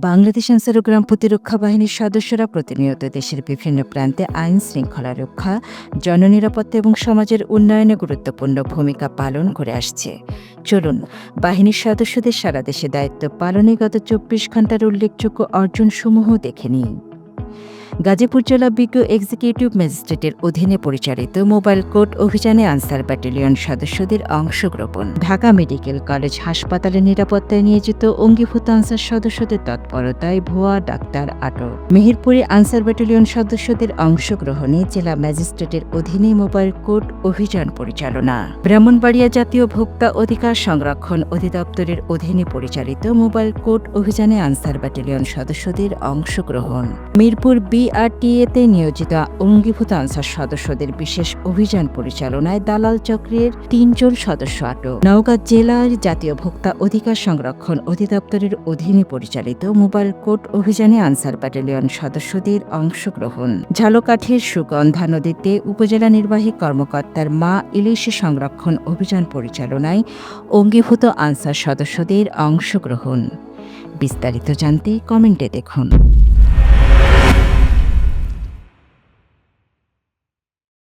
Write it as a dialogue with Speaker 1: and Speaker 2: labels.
Speaker 1: বাংলাদেশ আনসার প্রতিরক্ষা বাহিনীর সদস্যরা প্রতিনিয়ত দেশের বিভিন্ন প্রান্তে আইন শৃঙ্খলা রক্ষা, জননিরাপত্তা এবং সমাজের উন্নয়নে গুরুত্বপূর্ণ ভূমিকা পালন করে আসছে। চলুন, বাহিনীর সদস্যদের সারা দেশে দায়িত্ব পালনে গত চব্বিশ ঘণ্টার উল্লেখযোগ্য অর্জনসমূহ দেখে নিন গাজীপুর জেলা বিজ্ঞ এক্সিকিউটিভ ম্যাজিস্ট্রেটের অধীনে পরিচালিত মোবাইল কোর্ট অভিযানে আনসার ব্যাটালিয়ন সদস্যদের অংশগ্রহণ। ঢাকা মেডিকেল কলেজ হাসপাতালে নিরাপত্তায় নিয়োজিত অঙ্গীভূত আনসার সদস্যদের তৎপরতায় ভুয়া ডাক্তার আটক। মেহেরপুরে আনসার ব্যাটালিয়ন সদস্যদের অংশগ্রহণে জেলা ম্যাজিস্ট্রেটের অধীনে মোবাইল কোর্ট অভিযান পরিচালনা। ব্রাহ্মণবাড়িয়া জাতীয় ভোক্তা অধিকার সংরক্ষণ অধিদপ্তরের অধীনে পরিচালিত মোবাইল কোর্ট অভিযানে আনসার ব্যাটালিয়ন সদস্যদের অংশগ্রহণ। মিরপুর বিআরটিএতে নিয়োজিত অঙ্গীভূত আনসার সদস্যদের বিশেষ অভিযান পরিচালনায় দালাল চক্রের তিনজন সদস্য আটক। নওগাঁ জেলার জাতীয় ভোক্তা অধিকার সংরক্ষণ অধিদপ্তরের অধীনে পরিচালিত মোবাইল কোর্ট অভিযানে আনসার ব্যাটালিয়ন সদস্যদের অংশগ্রহণ। ঝালকাঠির সুগন্ধা নদীতে উপজেলা নির্বাহী কর্মকর্তার মা ইলিশ সংরক্ষণ অভিযান পরিচালনায় অঙ্গীভূত আনসার সদস্যদের অংশগ্রহণ। বিস্তারিত জানতে কমেন্টে দেখুন।